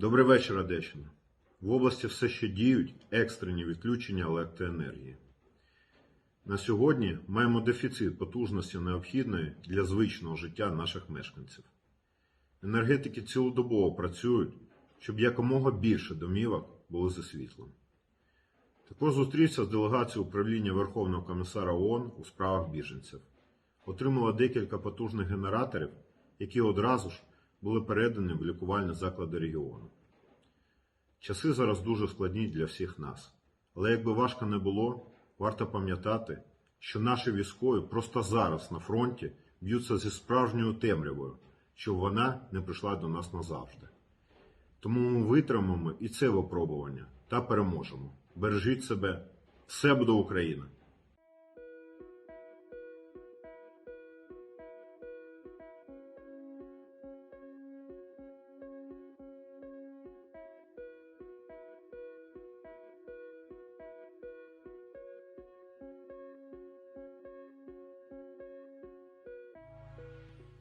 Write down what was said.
Добрий вечір, Одещина. В області все ще діють екстрені відключення електроенергії. На сьогодні маємо дефіцит потужності необхідної для звичного життя наших мешканців. Енергетики цілодобово працюють, щоб якомога більше домівок були зі світлом. Також зустрівся з делегацією управління Верховного комісара ООН у справах біженців. Отримала декілька потужних генераторів, які одразу ж були передані в лікувальні заклади регіону. Часи зараз дуже складні для всіх нас. Але якби важко не було, варто пам'ятати, що наші військові просто зараз на фронті б'ються зі справжньою темрявою, щоб вона не прийшла до нас назавжди. Тому ми витримаємо і це випробування та переможемо. Бережіть себе, все буде Україна!